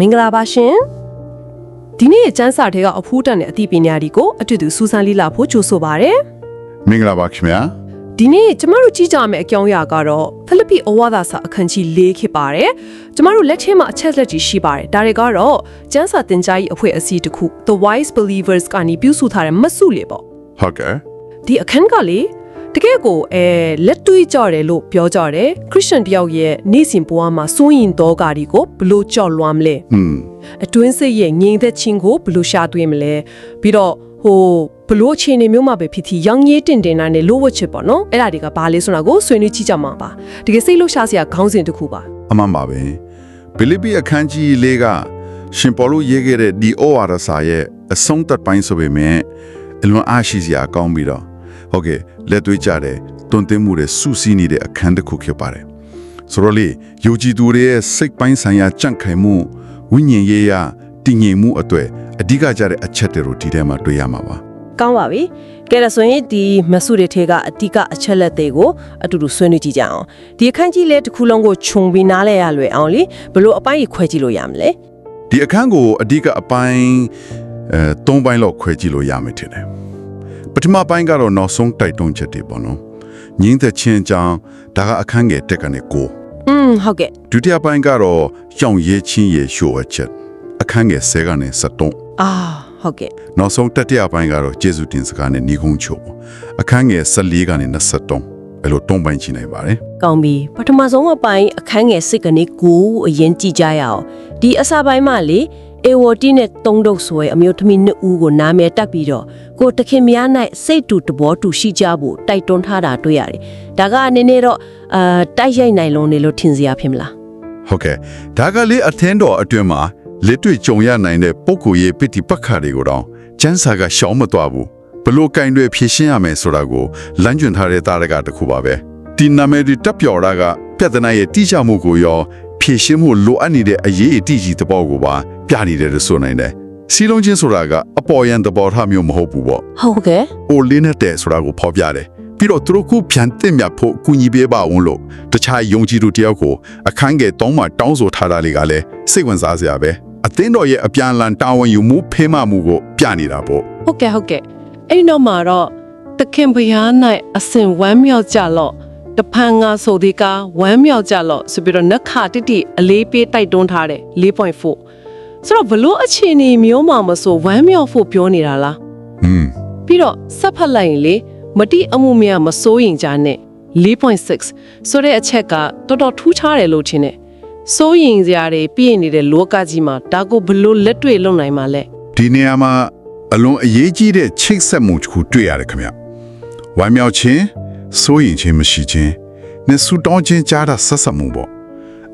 မင်္ဂလာပါရှင်ဒီနေ့ကျန်းစာတွေကအဖိုးတန်တဲ့အသိပညာတွေကိုအတူတူစူးစမ်းလေ့လာဖို့ကြိုးဆိုပါရစေမင်္ဂလာပါခင်ဗျာဒီနေ့ကျမတို့ကြည့်ကြမယ့်အကြောင်းအရာကတော့ဖိလိပ္ပိဩဝါဒစာအခန်းကြီး၄ဖြစ်ပါတယ်ကျမတို့လက်ထဲမှာအချက်လက်ကြီးရှိပါတယ်ဒါတွေကတော့ကျန်းစာတင်ကြားရေးအဖွဲ့အစည်းတစ်ခု The Wise Believers ကနေပြုစုထားတဲ့မတ်စုလေးပေါ့ဟုတ်ကဲ့ဒီအခန်းကလေ တကယ်ကိုအဲလက်တွေ့ကြတယ်လို့ပြောကြတယ်ခရစ်ယာန်တယောက်ရဲ့နေ့စဉ်ဘဝမှာစိုးရင်တော့ဂါဒီကိုဘလို့ကြော်လွှမ်းမလဲဟွန်းအတွင်းစိတ်ရဲ့ငြိမ်သက်ခြင်းကိုဘလို့ရှာသွင်းမလဲပြီးတော့ဟိုဘလို့အခြေအနေမျိုးမှာပဲဖြစ်ဖြစ်ရောင်ရည်တင်တင်နိုင်တဲ့လိုဝတ်ချစ်ပေါ့နော်အဲ့ဒါတွေကဘာလဲဆိုတာကိုဆွေးနွေးကြည့်ကြမှာပါတကယ်စိတ်လှုပ်ရှားစရာခေါင်းစဉ်တစ်ခုပါအမှန်ပါပဲဖိလိပ္ပိအခန်းကြီးလေးကရှင်ပေါလုရေးခဲ့တဲ့ဒီဩဝါဒစာရဲ့အဆုံးသတ်ပိုင်းဆိုပေမဲ့အလွန်အားရှိစရာကောင်းပြီးတော့ ဟုတ်ကဲ့လက်တွေ့ကြတဲ့တွန်တင်မှုတွေစူးစီးနေတဲ့အခန်းတစ်ခုဖြစ်ပါတယ်ဆိုတော့လေယုံကြည်သူတွေရဲ့စိတ်ပိုင်းဆိုင်ရာကြန့်ခိုင်မှုဝိညာဉ်ရေးရာတည်ငြိမ်မှုအတွေ့အဓိကကြတဲ့အချက်တွေကိုဒီထဲမှာတွေ့ရမှာပါကောင်းပါပြီကဲဒါဆိုရင်ဒီမဆုတွေထဲကအတိကအချက်လက်တွေကိုအတူတူဆွေးနွေးကြည့်ကြအောင်ဒီအခန်းကြီးလေးတစ်ခုလုံးကိုခြုံပြီးနားလဲရလွယ်အောင်လေဘလို့အပိုင်းကြီးခွဲကြည့်လို့ရမလဲဒီအခန်းကိုအဓိကအပိုင်းအဲ၃ပိုင်းလောက်ခွဲကြည့်လို့ရမယ်ထင်တယ် ပထမပိုင်းကတော့နောက်ဆုံးတိုက်တွန်းချက်တွေပေါ့နော်ငင်းသက်ချင်းအကြောင်းဒါကအခန်းငယ်တက်ကနေကိုอืมဟုတ်ကဲ့ဒုတိယပိုင်းကတော့ကြောင်ရဲချင်းရဲ့ရှို့အချက်အခန်းငယ်10ကနေ73အာဟုတ်ကဲ့နောက်ဆုံးတတိယပိုင်းကတော့ကျေးဇူးတင်စကားနဲ့ညီကုန်းချို့ပေါ့အခန်းငယ်14ကနေ23အဲ့လိုတုံးပိုင်းကြည့်နိုင်ပါတယ်ကောင်းပြီပထမဆုံးအပိုင်းအခန်းငယ်စစ်ကနေကိုအရင်ကြည့်ကြရအောင်ဒီအစပိုင်းမှာလေ အေဝတီနဲ့တုံးတုတ်ဆွဲအမျိုးသမီးနှစ်ဦးကိုနာမည်တက်ပြီးတော့ကိုတခင်များ၌စိတ်တူတဘောတူရှိကြဖို့တိုက်တွန်းထားတာတွေ့ရတယ်ဒါကနည်းနည်းတော့အာတိုက်ရိုက်နိုင်လုံးနေလို့ထင်စရာဖြစ်မလားဟုတ်ကဲ့ဒါကလေးအထင်းတော်အတွင်းမှာလက်တွေ့ကြုံရနိုင်တဲ့ပုံကိုယ်ရေးပဋိပက္ခတွေကိုတော့ကျန်းစာကရှောင်မသွားဘူးဘလို့ကင်တွေဖြည့်ရှင်းရမယ်ဆိုတာကိုလမ်းကျွန်းထားတဲ့တာရကတစ်ခုပါပဲဒီနာမည်တွေတပ်ပြော်တာကပြဿနာရဲ့တိကျမှုကိုရောဖြည့်ရှင်းမှုလိုအပ်နေတဲ့အရေးအတိကြီးတဘောကိုပါ ပြနေတယ်လို့ဆိုနိုင်တယ်စီလုံးချင်းဆိုတာကအပေါ်ယံတဘောထားမျိုးမဟုတ်ဘူးပေါ့ဟုတ်ကဲ့။အိုလင်းတဲ့ဆိုတာကိုဖော်ပြတယ်။ပြီးတော့သူတို့ကပြန်တင်မြတ်ဖို့ကူညီပေးပါအောင်လို့တခြားယုံကြည်သူတယောက်ကိုအခန်းငယ်တုံးမှာတောင်းဆိုထားတာလေးကလည်းစိတ်ဝင်စားစရာပဲ။အသင်းတော်ရဲ့အပြန်အလှန်တာဝန်ယူမှုဖေးမမှုကိုပြနေတာပေါ့ဟုတ်ကဲ့ဟုတ်ကဲ့အဲ့ဒီနောက်မှာတော့တခင်ဘုရား၌အစဉ်ဝမ်းမြောက်ကြလော့တဖန်ငါဆိုဒီကဝမ်းမြောက်ကြလော့ဆိုပြီးတော့နက်ခတိတိအလေးပေးတိုက်တွန်းထားတယ်4.4 ဆိုတော့ဘလို့အခြေအနေမျိုးမှမဆိုဝမ်းမြောက်ဖို့ပြောနေတာလား။ဟွန်းပြီးတော့ဆက်ဖက်လိုက်ရင်လေမတိအမှုများမစိုးရင်ကြနဲ့4.6ဆိုတဲ့အချက်ကတော်တော်ထူးခြားတယ်လို့ထင်တယ်စိုးရင်စရာတွေပြည့်နေတဲ့လောကကြီးမှာဒါကိုဘလို့လက်တွေ့လုပ်နိုင်မှာလဲဒီနေရာမှာအလွန်အရေးကြီးတဲ့ချိတ်ဆက်မှုတစ်ခုတွေ့ရတယ်ခင်ဗျ။ဝမ်းမြောက်ခြင်းစိုးရင်ခြင်းမရှိခြင်းနဲ့ဆူတောင်းခြင်းကြားတာဆက်ဆက်မှုပေါ့။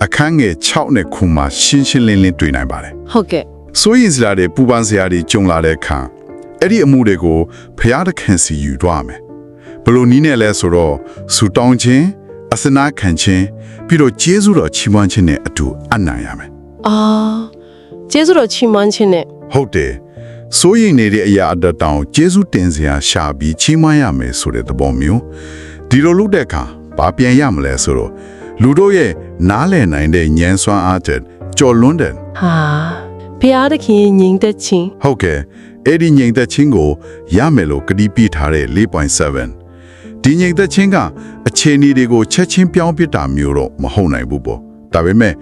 အခန်းငယ်6နဲ့9မှာရှင်းရှင်းလင်းလင်းတွေ့နိုင်ပါတယ်။ဟုတ်ကဲ့စိုးရင်စရာတွေပူပန်စရာတွေကြုံလာတဲ့အခါအဲ့ဒီအမှုတွေကိုဖျားသခင်စီယူသွားမယ်ဘလို့နီးနဲ့လဲဆိုတော့ဆူတောင်းခြင်းအစနာခံခြင်းပြီးတော့ကျေးဇူးတော်ချီးမွမ်းခြင်းနဲ့အတူအနံ့ရမယ်အာကျေးဇူးတော်ချီးမွမ်းခြင်းနဲ့ဟုတ်တယ်စိုးရင်နေတဲ့အရာအတတောင်ကျေးဇူးတင်စရာရှာပြီးချီးမွမ်းရမယ်ဆိုတဲ့သဘောမျိုးဒီလိုလုပ်တဲ့အခါဘာပြန်ရမလဲဆိုတော့ လူတို့ရဲ့နားလည်နိုင်တဲ့ဉာဏ်စွမ်းအားတဲ့ကြော်လွန်းတဲ့ဟာဘုရားသခင်ရဲ့ညီသက်ချင်းဟုတ်ကဲ့အဲ့ဒီငြိမ်သက်ခြင်းကိုရမယ်လို့ကတိပေးထားတဲ့4.7ဒီငြိမ်သက်ခြင်းကအခြေအနေတွေကိုချက်ချင်းပြောင်းပစ်တာမျိုးတော့မဟုတ်နိုင်ဘူးပေါ့ ဒါပေမဲ့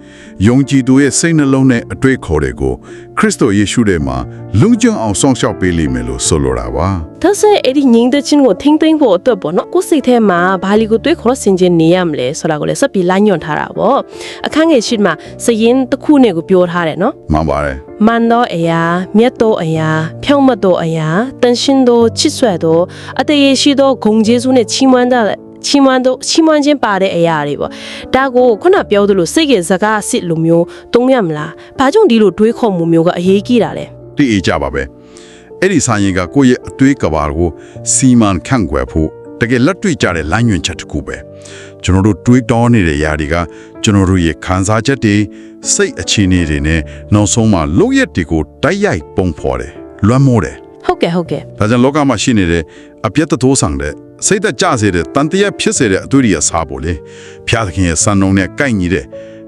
ယုံကြည်သူရဲ့စိတ်နှလုံးနဲ့အတွေ့အခေါ်တွေကိုခရစ်တော်ယေရှုထဲမှာလုံခြုံအောင်ဆောင်ရှောက်ပေးလိမ့်မယ်လို့ဆိုလိုတာပါဒါဆိုရင်အဲ့ဒီညီသက်ချင်းကိုထိမ့်သိမ့်ဖို့အတွက်ပေါ့နော်ကိုယ်စိတ်ထဲမှာဘာလီကိုတွေးခေါ်ဆင်ခြင်နေရမလဲဆိုတာကိုလည်းစပ်ပြီးလမ်းညွှန်ထားတာပေါ့အခန်းငယ်ရှိမှာစရင်တစ်ခုနဲ့ကိုပြောထားတယ်နော်မှန်ပါတယ်မန်သောအရာမြတ်သောအရာဖြောင့်မတ်သောအရာတန်ရှင်းသောချစ်ဆွဲသောအတရေရှိသောဂုံကျေးဇူးနဲ့ချီးမွမ်းတဲ့ ချီးမွမ်းသောချီးမွမ်းခြင်းပါတဲ့အရာတွေပေါ့ဒါကိုခုနပြောသလိုစိတ်ရဲ့ဇကားအစ်လိုမျိုးတုံးရမလားဘာကြောင့်ဒီလိုတွေးခေါ်မှုမျိုးကအရေးကြီးတာလဲတိအေးကြပါပဲအဲ့ဒီဆိုင်ရင်ကကိုယ့်ရဲ့အသွေးကဘာကိုစီမံခန့်ခွဲဖို့တကယ်လက်တွေ့ကြတဲ့လမ်းညွှန်ချက်တစ်ခုပဲကျွန်တော်တို့တွေးတောနေတဲ့ຢာတွေကကျွန်တော်တို့ရဲ့ခံစားချက်တွေစိတ်အခြေအနေတွေနဲ့နောက်ဆုံးမှာလုပ်ရက်တွေကိုတိုက်ရိုက်ပုံဖော်တယ်လွှမ်းမိုးတယ်ဟုတ်ကဲ့ဟုတ်ကဲ့ဒါကြောင့်လောကမှာရှိနေတဲ့အပြတ်တိုးဆောင်တဲ့ စိတ်သက်ကြစေတဲ့တန်တရားဖြစ်စေတဲ့အတွေ့အကြုံစားဖို့လေဖျားသခင်ရဲ့စံနှုန်းနဲ့ကိုက်ညီတဲ့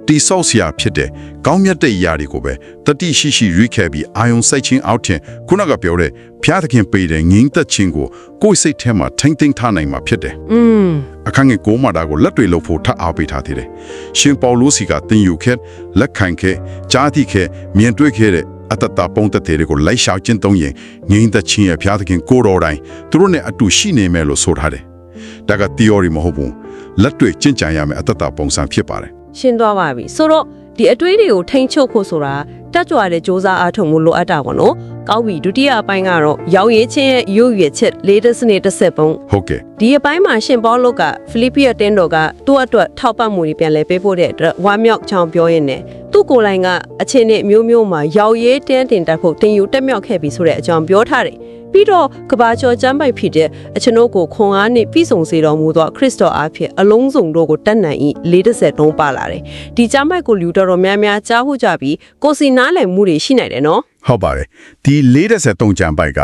တိဆောက်စရာဖြစ်တဲ့ကောင်းမြတ်တဲ့အရာတွေကိုပဲတတိရှိရှိရွေးခဲ့ပြီးအာယုံစိုက်ခြင်းအောက်ထင်ခုနကပြောတဲ့ဘုရားသခင်ပေးတဲ့ငြိမ်သက်ခြင်းကိုကိုယ့်စိတ်ထဲမှာထိမ့်သိမ်းထားနိုင်မှာဖြစ်တယ်อืมအခန်းငယ်ကိုမာတာကိုလက်တွေလှုပ်ဖို့ထပ်အားပေးထားသေးတယ်။ရှင်ပေါလုစီကသင်ယူခဲ့လက်ခံခဲ့ကြားသိခဲ့မြင်တွေ့ခဲ့တဲ့ အတ္တတပုံသက်တွေကိုလိုက်ရှောက်ခြင်းသုံးရင်ငြိမ်းသက်ခြင်းရဲ့ဘုရားသခင်ကိုတော်တိုင်းသူတို့နဲ့အတူရှိနေမယ်လို့ဆိုထားတယ်။ဒါက theory မဟုတ်ဘူး။လက်တွေ့ကျင့်ကြံရမယ်အတ္တတပုံစံဖြစ်ပါတယ်ရှင်းသွားပါပြီဆိုတော့ဒီအတွေးတွေကိုထိန်းချုပ်ဖို့ဆိုတာတက်ကြွတဲ့စ조사အားထုတ်မှုလိုအပ်တာပေါ့နော် ကောင်းပြီဒုတိယအပိုင်းကတော့ရောင်ရည်ချင်းရဲ့ရုပ်ရည်ချက်လေးတစ်စနစ်တစ်ဆက်ပုံ။ဟုတ်ကဲ့ဒီအပိုင်းမှာရှင်ပေါလုကဖိလိပ္ပိယတင်းတော်ကသူ့အတွက်ထောက်ပံ့မှုတွေပြန်လဲပေးဖို့တဲ့အတွက်ဝမ်းမြောက်ချောင်းပြောရင်းနဲ့သူ့ကိုယ်တိုင်ကအခြေအနေအမျိုးမျိုးမှာရောင်ရည်တင်းတင်တက်ဖို့တင်ယူတက်မြောက်ခဲ့ပြီဆိုတဲ့အကြောင်းပြောထားတယ်ပြီးတော့ကဘာကျော်ကျမ်းပိုက်ဖြစ်တဲ့အကျွန်ုပ်ကိုခွန်အားနှင့်ပြည်စုံစေတော်မူသောခရစ်တော်အားဖြင့်အလုံးစုံတို့ကိုတတ်နိုင်၏40တုံးပါလာတယ်ဒီကျမ်းပိုက်ကိုလူတော်တော်များများကြားဟုတ်ကြပြီးကိုယ်စီနားလည်မှုတွေရှိနိုင်တယ်နော်။ ဟုတ်ပါတယ်။ဒီ43ကြံပိုက်က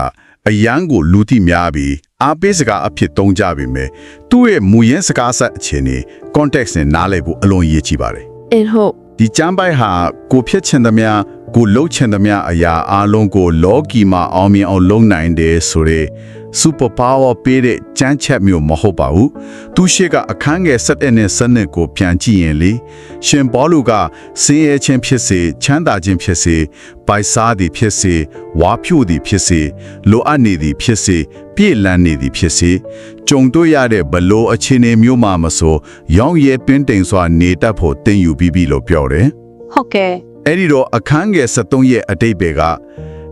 အယံကိုလူတိများပြီးအားပေးစကားအဖြစ်သုံးကြပြီမယ်။သူ့ရဲ့မူရင်းစကားဆက်အခြေအနေ context နဲ့နားလည်ဖို့အလွန်အရေးကြီးပါတယ်။အင်းဟုတ်ဒီကျမ်းပိုက်ဟာကိုဖြစ်ချင်သမျှ ကိုလှုပ်ချင်သမျှအရာအလုံးကိုလောကီမှာအောင်မြင်အောင်လုပ်နိုင်တယ်ဆိုရဲ super power ပေးတဲ့ကြမ်းချက်မျိုးမဟုတ်ပါဘူးသူရှိကအခန်းငယ်7နဲ့7ကိုပြန်ကြည့်ရင်လေရှင်ဘောလူကစင်းရဲခြင်းဖြစ်စေချမ်းသာခြင်းဖြစ်စေပိုက်စားသည်ဖြစ်စေဝါဖြို့သည်ဖြစ်စေလိုအပ်နေသည်ဖြစ်စေပြည့်လန်းနေသည်ဖြစ်စေကြုံတွေ့ရတဲ့ဘလို့အခြေအနေမျိုးမှမဆိုရောင်းရဲပင်းတိမ်စွာနေတတ်ဖို့တင်ယူပြီးပြီလို့ပြောတယ်ဟုတ်ကဲ့ အဲ့ဒီတော့အခန်းငယ်73ရဲ့အတိတ်ပဲက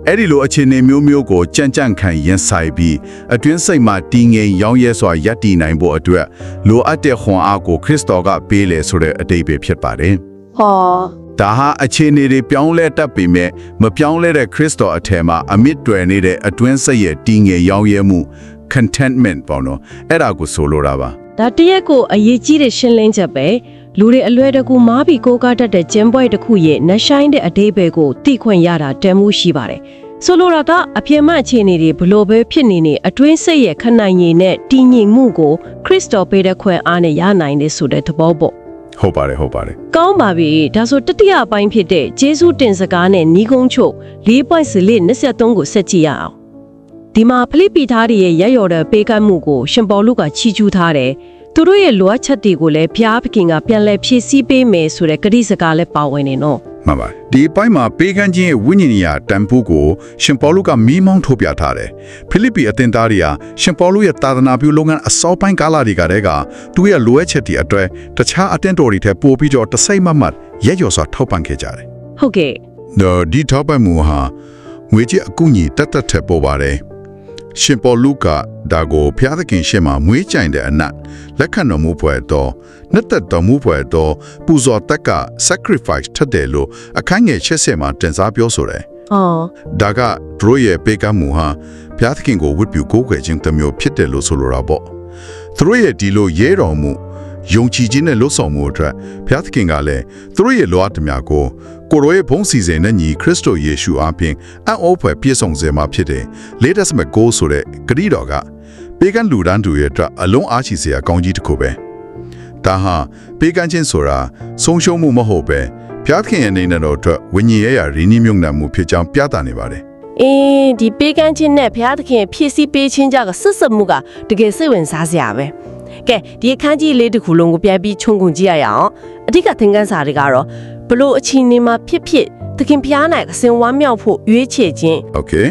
အဲ့ဒီလိုအခြေအနေမျိုးမျိုးကိုကြံ့ကြံ့ခံရင်ဆိုင်ပြီးအတွင်းစိတ်မှာတည်ငြိမ်ရောင်းရဲစွာယက်တည်နိုင်ဖို့အတွက်လိုအပ်တဲ့ခွန်အားကိုခရစ်တော်ကပေးလေဆိုတဲ့အတိတ်ပဲဖြစ်ပါတယ်ဟော။ဒါဟာအခြေအနေတွေပြောင်းလဲတတ်ပေမဲ့မပြောင်းလဲတဲ့ခရစ်တော်အထက်မှာအမြင့်တွယ်နေတဲ့အတွင်းစိတ်ရဲ့တည်ငြိမ်ရောင်းရဲမှု contentment ပေါ့နော်အဲ့ဒါကိုဆိုလိုတာပါဒါတရက်ကိုအရေးကြီးတဲ့ရှင်းလင်းချက်ပဲ လူတွေအလွယ်တကူမားပြီးကိုးကားတတ်တဲ့ကျင်းပွဲတစ်ခုရဲ့နှဆိုင်တဲ့အသေးပဲကိုသိခွင့်ရတာတန်မှုရှိပါတယ်ဆိုလိုတာကအပြင်းမအခြေအနေတွေဘလို့ပဲဖြစ်နေနေအတွင်းစိတ်ရဲ့ခဏရည်နဲ့တည်ငြိမ်မှုကိုခရစ်တော်ပေးတဲ့ခွင့်အားနဲ့ရနိုင်တယ်ဆိုတဲ့သဘောပေါ့ဟုတ်ပါတယ်ဟုတ်ပါတယ်ကောင်းပါပြီဒါဆိုတတိယအပိုင်းဖြစ်တဲ့ဂျေစုတင်စကားနဲ့ညီကုန်းချုပ်4.23ကိုဆက်ကြည့်ရအောင်ဒီမှာဖိလိပ္ပိသားတွေရဲ့ရက်ရော်တဲ့ပေးကမ်းမှုကိုရှင်ပေါလုကချီးကျူးထားတယ် သူတို့ရဲ့လိုအပ်ချက်တွေကိုလည်းဘုရားသခင်ကပြန်လည်ဖြည့်ဆည်းပေးမယ်ဆိုတဲ့ကတိစကားလည်းပါဝင်နေနော်မှန်ပါဒီအပိုင်းမှာပေးကမ်းခြင်းရဲ့ဝိညာဉ်ရေးတန်ဖိုးကိုရှင်ပေါလုကမီးမောင်းထုတ်ပြထားတယ်ဖိလိပ္ပိအသင်သားတွေကရှင်ပေါလုရဲ့သာသနာပြုလုပ်ငန်းအစောပိုင်းကာလတွေကတည်းကသူရဲ့လိုအပ်ချက်တွေအတွက်တခြားအသင်တော်တွေထက်ပိုပြီးတော့တစိမ့်မမတ်ရက်ရော်စွာထောက်ပံ့ခဲ့ကြတယ်ဟုတ်ကဲ့တော့ဒီထောက်ပံ့မှုဟာငွေကြေးအကူအညီတက်တက်ထက်ပေါ်ပါတယ် ရှင်ပေါလုကဒါကိုဖျားသခင်ရှေ့မှာမွေးကြိုင်တဲ့အနက်လက်ခံတော်မူဖွယ်တော့နှစ်သက်တော်မူဖွယ်တော့ပူဇော်တက်က sacrifice ထက်တယ်လို့အခန်းငယ်80မှာတင်စားပြောဆိုတယ်ဟောဒါကသူတို့ရဲ့ပေးကမ်းမှုဟာဘုရားသခင်ကိုဝတ်ပြုကိုးကွယ်ခြင်းတစ်မျိုးဖြစ်တယ်လို့ဆိုလိုတာပေါ့သူတို့ရဲ့ဒီလိုရဲတော်မှုယုံကြည်ခြင်းနဲ့လွတ်ဆောင်မှုအတွက်ဘုရားသခင်ကလည်းသူတို့ရဲ့လိုအပ်သမျှကို ကိုရောရဲ့ဘုန်းစီစဉ်နဲ့ညီခရစ်တော်ယေရှုအားဖြင့်အံ့ဩဖွယ်ပြည့်စုံစေမှာဖြစ်တယ် latest မဲ့ goal ဆိုတဲ့ဂရိတော်ကပေးကမ်းလူဒန်းသူရဲ့အတွက်အလုံးအားရှိစရာကောင်းကြီးတစ်ခုပဲဒါဟာပေးကမ်းခြင်းဆိုတာဆုံးရှုံးမှုမဟုတ်ပဲဘုရားသခင်ရဲ့အနေနဲ့တော့အတွက်ဝိညာဉ်ရေးရာရင်းနှီးမြှုပ်နှံမှုဖြစ်ကြောင်းပြသနေပါတယ်အင်းဒီပေးကမ်းခြင်းနဲ့ဘုရားသခင်ဖြည့်ဆည်းပေးခြင်းကြကဆွတ်ဆွတ်မှုကတကယ်စိတ်ဝင်စားစရာပဲကဲဒီအခန်းကြီးလေးတစ်ခုလုံးကိုပြန်ပြီးခြုံငုံကြည့်ရအောင်အဓိကသင်ခန်းစာတွေကတော့ ဘလို့အချိန်နေမှာဖြစ်ဖြစ်သခင်ဖျားနိုင်အစဉ်ဝမ်းမြောက်ဖို့ရွေးချယ်ခြင်း Okay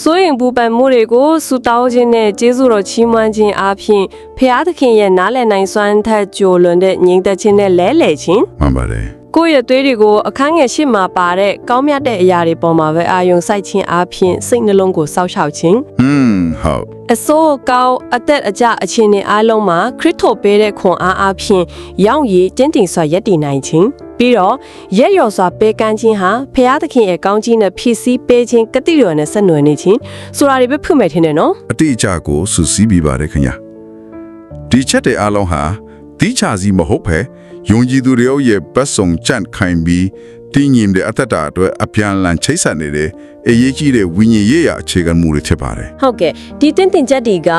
စိုးရင်ပူပန်မှုတွေကိုစူတောင်းခြင်းနဲ့ကျေးဇူးတော်ချီးမွမ်းခြင်းအပြင်ဖျားသခင်ရဲ့နားလည်နိုင်စွမ်းထက်ကြိုလွန်တဲ့ညီသက်ခြင်းနဲ့လဲလှယ်ခြင်းမှန်ပါတယ်ကိုယ့်ရဲ့သွေးတွေကိုအခန်းငယ်ရှစ်မှာပါတဲ့ကောင်းမြတ်တဲ့အရာတွေပေါ်မှာပဲအာယုံစိုက်ခြင်းအပြင်စိတ်နှလုံးကိုစောက်ရှောက်ခြင်းอืมဟုတ် အစိုးကောင်းအသက်အကျအခြေအနေအလုံးမှာခရစ်တော်ပေးတဲ့ခွန်အားအပြင်ရောင်ရည်တင်းတင်စွာယက်တည်နိုင်ခြင်း ပြီးတော့ရက်ရော်စွာပေးကမ်းခြင်းဟာဖျားသခင်ရဲ့ကောင်းကြီးနဲ့ဖြည့်ဆည်းပေးခြင်းကတိတော်နဲ့ဆက်နွယ်နေခြင်းဆိုတာတွေပဲဖွင့်မဲ့ထင်တယ်နော်အတိအကျကိုစူးစီးပြီးပါတယ်ခင်ဗျာဒီချက်တွေအားလုံးဟာတီးချစီမဟုတ်ပဲယုံကြည်သူတွေရဲ့ပတ်စုံကြန့်ခိုင်ပြီး တင်းញင်တဲ့အတ္တတာအတွက်အပြန်အလှန်ချိတ်ဆက်နေတဲ့အရေးကြီးတဲ့ဝိညာဉ်ရေးရာအခြေခံမှုတွေဖြစ်ပါတယ်ဟုတ်ကဲ့ဒီတင်တင်ချက်တွေက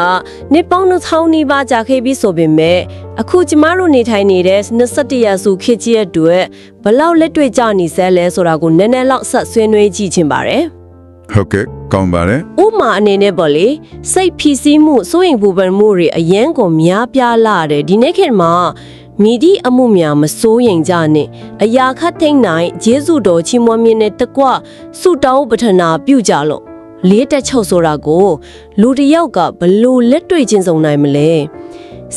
နှစ်ပေါင်း2000နီးပါးကြာခဲ့ပြီးဆိုပေမဲ့အခုကျမတို့နေထိုင်နေတဲ့21ရာစုခေတ်ကြီးရဲ့အတွက်ဘလောက်လက်တွေ့ကြနေစဲလဲဆိုတာကိုနည်းနည်းလောက်ဆက်ဆွေးနွေးကြည့်ချင်ပါတယ်ဟုတ်ကဲ့ကောင်းပါတယ်ဥပမာအနေနဲ့ပေါ့လေစိတ်ဖြီးစည်းမှုစိုးရိမ်ပူပန်မှုတွေအယမ်းကိုများပြားလာတယ်ဒီနေ့ခေတ်မှာ မိဒီအမှုများမစိုးရိမ်ကြနဲ့အရာခတ်ထိန်နိုင်ဂျေဇုတော်ချီးမွမ်းမြင့်တဲ့တကွဆုတောင်းပထနာပြုကြလို့လေးတက်ချုပ်ဆိုတာကို လူတစ်ယောက်ကဘလို့လက်တွေ့ချင်းစုံနိုင်မလဲ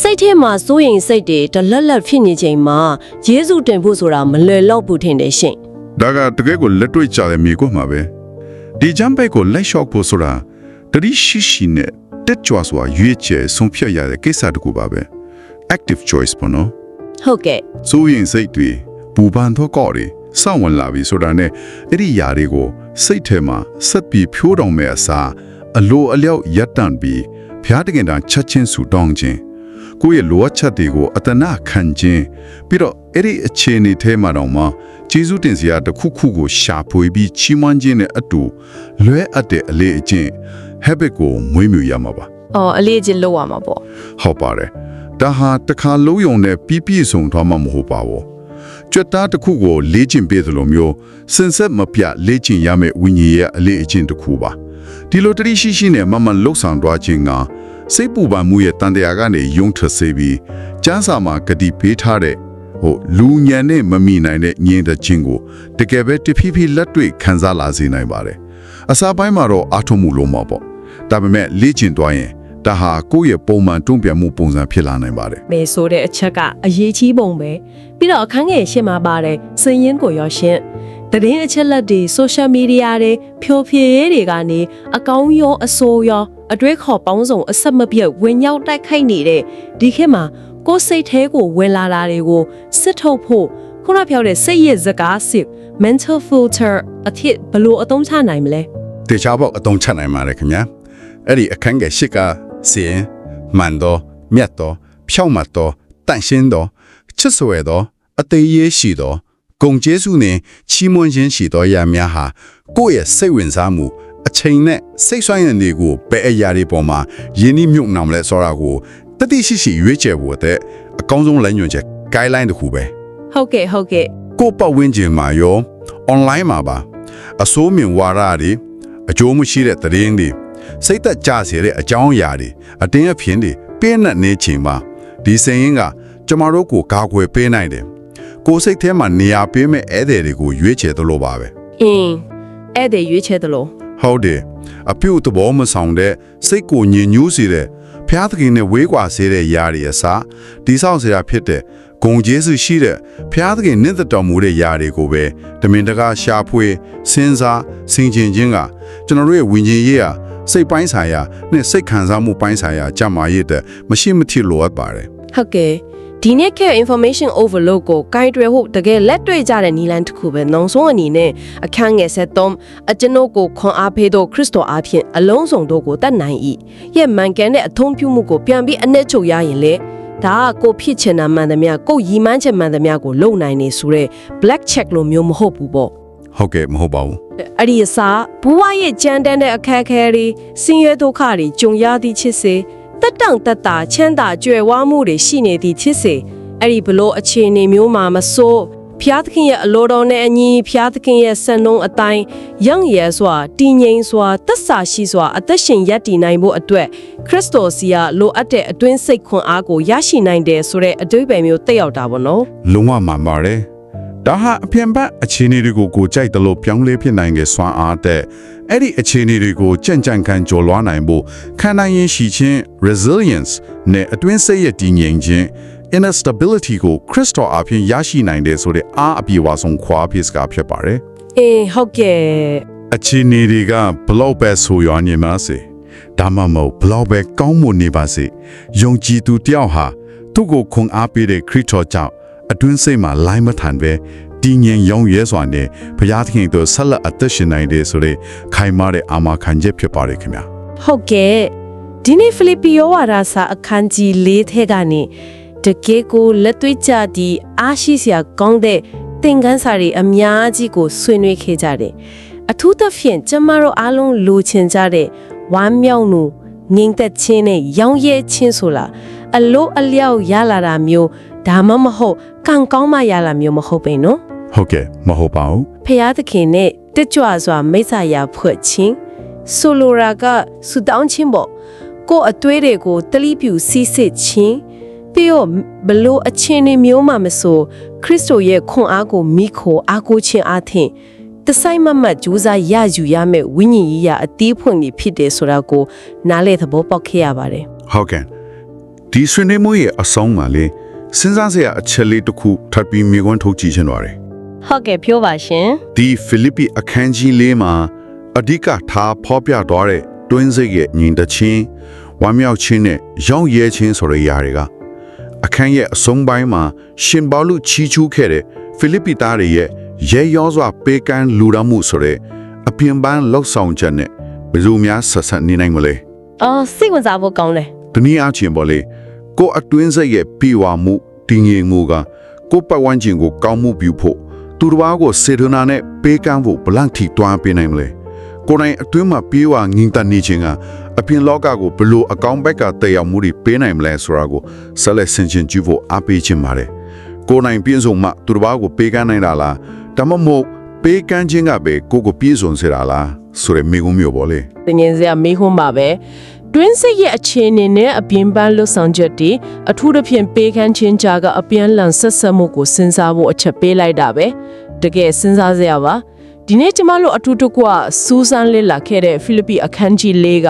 စိတ်ထဲမှာစိုးရိမ်စိတ်တွေတလက်လက်ဖြစ်နေချိန်မှာဂျေဇုတင်ဖို့ဆိုတာမလွယ်တော့ဘူးထင်တယ်ရှင်ဒါကတကယ်ကိုလက်တွေ့ကြတဲ့မြေကိုမှာပဲဒီဂျမ်ဘိုက်ကိုလက်လျှော့ဖို့ဆိုတာတတိရှိရှိနဲ့တက်ကြွစွာရွေးချယ်ဆုံးဖြတ်ရတဲ့ကိစ္စတစ်ခုပါပဲ active choice ပေါ့နော် ဟုတ်ကဲ့စိုးရင်စိတ်တွေပူပန်သောကော့တွေစောင့်ဝင်လာပြီဆိုတာနဲ့အဲ့ဒီຢာတွေကိုစိတ်ထဲမှာဆက်ပြီးဖြိုးတော်မဲ့အစားအလိုအလျောက်ရပ်တန့်ပြီးဖျားတကင်တန်ချက်ချင်းဆူတောင်းခြင်းကိုယ့်ရဲ့လိုအပ်ချက်တွေကိုအတနာခံခြင်းပြီးတော့အဲ့ဒီအခြေအနေထဲမှာတော့မှကျေးဇူးတင်စရာတစ်ခုခုကိုရှာဖွေပြီးချီးမွမ်းခြင်းနဲ့အတူလွဲအပ်တဲ့အလေးအကျင့် habit ကိုမွေးမြူရမှာပါအော်အလေးချင်းလောက်ရမှာပေါ့ဟုတ်ပါတယ် ဒါဟာတစ်ခါလုံးယုံနဲ့ပြည့်ပြည့်စုံသွားမှာမဟုတ်ပါဘူးကြွက်သားတစ်ခုကိုလေ့ကျင့်ပေးသလိုမျိုးစင်ဆက်မပြလေ့ကျင့်ရမယ့်ဝိညာဉ်ရဲ့အလေးအကျင့်တစ်ခုပါဒီလိုတတိရှိရှိနဲ့မမလှုပ်ဆောင်သွားခြင်းကစိတ်ပူပန်မှုရဲ့တန်တရားကနေယုံထစေပြီးကျမ်းစာမှာဂတိပေးထားတဲ့ဟိုလူညံနဲ့မမိနိုင်တဲ့ညင်တဲ့ခြင်းကိုတကယ်ပဲတဖြည်းဖြည်းလက်တွေ့ခံစားလာစေနိုင်ပါတယ်အစာပိုင်းမှာတော့အာထုံမှုလုံးမှာပေါ့ဒါပေမဲ့လေ့ကျင့်သွားရင် ဒါဟာကိုယ့်ရဲ့ပုံမှန်တွန့်ပြန်မှုပုံစံဖြစ်လာနိုင်ပါတယ်မေဆိုတဲ့အချက်ကအရေးကြီးပုံပဲပြီးတော့အခန်းငယ်ရှင်းမှာပါတယ်စည်ရင်းကိုရောရှင်းတရင်အချက်လက်တွေ social media တွေဖြိုဖြေရေးတွေကနေအကောင်းရောအဆိုးရောအတွဲခေါ်ပေါင်းစုံအဆက်မပြတ်ဝင်ရောက်တိုက်ခိုက်နေတဲ့ဒီခေတ်မှာကိုယ်စိတ်ထဲကိုဝင်လာတာတွေကိုစစ်ထုတ်ဖို့ခုနပြောတဲ့စိတ်ရဲ့စကားစစ် mental filter အဖြစ်ဘယ်လိုအသုံးချနိုင်မလဲတေချာပေါက်အတုံးချနိုင်ပါတယ်ခင်ဗျာအဲ့ဒီအခန်းငယ်ရှိက စီရင်မှန်တော့မြတ်တော့ဖြောက်မှတ်တော့တန့်ရှင်းတော့ချစ်ဆွဲတော့အသေးရေးရှိတော့ဂုံကျေးဇူးနဲ့ချီးမွမ်းခြင်းရှိတော့ရများဟာကိုယ့်ရဲ့စိတ်ဝင်စားမှုအချိန်နဲ့စိတ်ဆွမ်းရည်တွေကိုဘယ်အရာတွေပေါ်မှာယဉ်ဤမြုပ်နှံမလဲဆိုတာကိုတတိရှိရှိရွေးချယ်ဖို့တဲ့အကောင်းဆုံးလမ်းညွှန်ချက် guideline တစ်ခုပဲဟုတ်ကဲ့ဟုတ်ကဲ့ကိုယ့်ပတ်ဝန်းကျင်မှာရော online မှာပါအစိုးမြင်ဝါဒတွေအကျိုးမရှိတဲ့သတင်းတွေ စိတ်သက်ကြစေတဲ့အကြောင်းအရာတွေအတင်းအဖျင်းတွေပြင်းနဲ့နေချိန်မှာဒီစင်ရင်ကကျမတို့ကိုကာကွယ်ပေးနိုင်တယ်ကိုယ်စိတ်ထဲမှာနေရာပေးမဲ့ဧည့်သည်တွေကိုရွေးချယ်သလိုပါပဲ အင်းအဲ့ဒါရွေးချယ်တယ်လို့ ဟုတ်တယ်အပြုတ်သဘောမဆောင်တဲ့စိတ်ကိုညင်ညူးစေတဲ့ဖျားသခင်နဲ့ဝေးကွာစေတဲ့ຢာတွေအစားဒီဆောင်စရာဖြစ်တဲ့ဂုံကျေးဇူးရှိတဲ့ဖျားသခင်နင့်သက်တော်မူတဲ့ຢာတွေကိုပဲတမင်တကာရှာဖွေစဉ်းစားဆင်ခြင်ခြင်းကကျွန်တော်တို့ရဲ့ဝิญဉ်ရေးဟာ စိတ်ပိုင်းဆိုင်ရာနဲ့စိတ်ခံစားမှုပိုင်းဆိုင်ရာကြမှာရတဲ့မရှိမဖြစ်လိုအပ်ပါတယ်ဟုတ်ကဲ့ဒီနေ့က information overload ကိုကိုင်တွယ်ဖို့တကယ်လက်တွေ့ကြတဲ့နည်းလမ်းတစ်ခုပဲနောက်ဆုံးအနေနဲ့အခန်းငယ်73အကျွန်ုပ်ကိုခွန်အားပေးသောခရစ်တော်အားဖြင့်အလုံးစုံတို့ကိုတတ်နိုင်၏ရဲ့မှန်ကန်တဲ့အထုံးပြုမှုကိုပြန်ပြီးအ내ချုပ်ရရင်လေဒါကကိုဖြစ်ချင်တာမှန်သမျှကိုရီမန်းချင်မှန်သမျှကိုလုံနိုင်နေဆိုတဲ့ black check လိုမျိုးမဟုတ်ဘူးပေါ့ ဟုတ်ကဲ့မဟုတ်ပါဘူးအဲ့ဒီအစားဘဝရဲ့ကြမ်းတမ်းတဲ့အခက်အခဲတွေဆင်းရဲဒုက္ခတွေကြုံရသည့်ချစ်စေတက်တောင့်တက်တာချမ်းသာကြွယ်ဝမှုတွေရှိနေသည့်ချစ်စေအဲ့ဒီဘလို့အခြေအနေမျိုးမှာမဆိုးဖျားသခင်ရဲ့အလိုတော်နဲ့အညီဖျားသခင်ရဲ့စံနှုန်းအတိုင်းရောင်ရဲစွာတည်ငြိမ်စွာသက်စာရှိစွာအသက်ရှင်ရပ်တည်နိုင်ဖို့အတွက်ခရစ်တော်စီကလိုအပ်တဲ့အတွင်းစိတ်ခွန်အားကိုရရှိနိုင်တယ်ဆိုတဲ့အတွေ့အကြုံမျိုးတက်ရောက်တာပေါ့နော်လုံးဝမှန်ပါတယ် ဒါဟာအပြင်ဘက်အခြေအနေတွေကိုကိုကြိုက်တယ်လို့ပြောင်းလဲဖြစ်နိုင်တဲ့စွမ်းအားတဲ့အဲ့ဒီအခြေအနေတွေကိုကြံ့ကြံ့ခံကြော်လွှားနိုင်ဖို့ခံနိုင်ရင်ရှိခြင်း resilience နဲ့အတွင်းစိတ်ရဲ့တည်ငြိမ်ခြင်း inner stability ကို crystal အပြင်ရရှိနိုင်တယ်ဆိုတဲ့အားအပြည့်အဝဆုံးခွာဖြစ်စကားဖြစ်ပါတယ်အေးဟုတ်ကဲ့အခြေအနေတွေကဘလောက်ပဲဆိုရွာနေပါစေဒါမှမဟုတ်ဘလောက်ပဲကောင်းမွန်နေပါစေယုံကြည်သူတယောက်ဟာသူ့ကိုခွန်အားပေးတဲ့ခရစ်တော်ကြောင့် အတွင်းစိတ်မှာလိုင်းမထန်ပဲတည်ငြိမ်ရောင်ရဲစွာနဲ့ဘုရားသခင်တို့ဆက်လက်အသက်ရှင်နိုင်တယ်ဆိုတဲ့ခိုင်မာတဲ့အာမခံချက်ဖြစ်ပါတယ်ခင်ဗျာဟုတ်ကဲ့ဒီနေ့ဖိလိပ္ပိယောဝါဒစာအခန်းကြီး၄ထဲကနေတကယ်ကိုလက်တွေ့ကြသည့်အားရှိစရာကောင်းတဲ့သင်ခန်းစာတွေအများကြီးကိုဆွေးနွေးခဲ့ကြတယ်အထူးသဖြင့်ကျမတို့အားလုံးလိုချင်ကြတဲ့ဝမ်းမြောက်မှုငြိမ်သက်ခြင်းနဲ့ရောင်းရဲခြင်းဆိုလားအလို့အလျောက်ရလာတာမျိုးဒါမှမဟုတ် ကံကောင်းမှရလာမျိုးမဟုတ်ပဲနော်ဟုတ်ကဲ့မဟုတ်ပါဘူးဖျားသခင်နဲ့တက်ကြွစွာမိစ္ဆာယာဖွဲ့ခြင်းဆိုလိုရာကဆူတောင်းခြင်းပေါ့ကိုယ်အသွေးတွေကိုတလိပြူစီးစစ်ခြင်းပြီးတော့ဘလို့အချင်းတွေမျိုးမှမဆိုခရစ်တော်ရဲ့ခွန်အားကိုမိခိုအားကိုးခြင်းအားဖြင့်တဆိုင်မမတ်ကြိုးစားရယူရမယ့်ဝိညာဉ်ရေးရာအသီးဖွင့်ကြီးဖြစ်တယ်ဆိုတာကိုနားလေသဘောပေါက်ခဲ့ရပါတယ်ဟုတ်ကဲ့ဒီဆွေးနွေးမှုရဲ့အဆုံးမှာလေ စဉ်းစားစရာအချက်လေးတစ်ခုထပ်ပြီးမြေခွန်းထုတ်ကြည့်ချင်ပါတယ်ဟုတ်ကဲ့ပြောပါရှင်ဒီဖိလိပ္ပိအခန်းကြီးလေးမှာအဓိကထားဖော်ပြသွားတဲ့တွင်းစိတ်ရဲ့ညီတချင်းဝမ်းမြောက်ခြင်းနဲ့ရောင်းရဲခြင်းဆိုတဲ့ຢာတွေကအခန်းရဲ့အဆုံးပိုင်းမှာရှင်ဘောလူချီးချူးခဲ့တဲ့ဖိလိပ္ပိသားတွေရဲ့ရဲရောစွာပေးကမ်းလူရမှုဆိုတဲ့အပြင်ပန်းလောက်ဆောင်ချက်နဲ့ဘယ်သူများဆက်ဆက်နေနိုင်မလဲအော်စိတ်ဝင်စားဖို့ကောင်းတယ်တနည်းအားဖြင့်ပေါ့လေ ကိုယ်အတွင်းစိတ်ရဲ့ပြေဝမှုတည်ငြိမ်မှုကကိုယ်ပတ်ဝန်းကျင်ကိုကောင်းမှုပြုဖို့သူတစ်ပါးကိုစေတနာနဲ့ပေးကမ်းဖို့ဘလန့်ထီတွားပေးနိုင်မလဲကိုယ်တိုင်အတွင်းမှာပြေဝငြိမ်သက်နေခြင်းကအပြင်လောကကိုဘလို့အကောင်းဘက်ကတည်ရောက်မှုတွေပေးနိုင်မလဲဆိုတာကိုဆက်လက်ဆင်ခြင်ကြည့်ဖို့အားပေးခြင်းပါတယ်ကိုယ်တိုင်ပြည့်စုံမှသူတစ်ပါးကိုပေးကမ်းနိုင်တာလားဒါမှမဟုတ်ပေးကမ်းခြင်းကပဲကိုယ့်ကိုပြည့်စုံစေတာလားဆိုရယ်မိကုံမျိုးပေါ့လေတင်ငင်စရာမေးခွန်းပါပဲ တွင်းစိတ်ရဲ့အခြေအနေနဲ့အပြင်ပန်းလွတ်ဆောင်ချက်တွေအထူးသဖြင့်ပေးခန်းချင်းကြားကအပြန်လန်ဆက်ဆက်မှုကိုစဉ်းစားဖို့အချက်ပေးလိုက်တာပဲတကယ်စဉ်းစားစရာပါဒီနေ့ကျမတို့အထူးတကွစူးစမ်းလေ့လာခဲ့တဲ့ဖိလိပ္ပိအခန်းကြီး၄က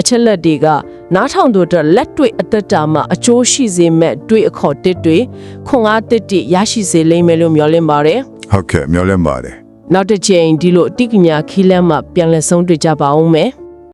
အချက်လက်တွေကနားထောင်သူတို့လက်တွေ့အသက်တာမှာအကျိုးရှိစေမဲ့တွေ့အခေါ်တစ်တွေခွန်အားတစ်တွေရရှိစေလိမ့်မယ်လို့မျှော်လင့်ပါတယ်ဟုတ်ကဲ့မျှော်လင့်ပါတယ်နောက်တစ်ချိန်ဒီလိုအတိကညာခီးလမ်းမှာပြန်လည်ဆုံးတွေ့ကြပါအောင်မယ်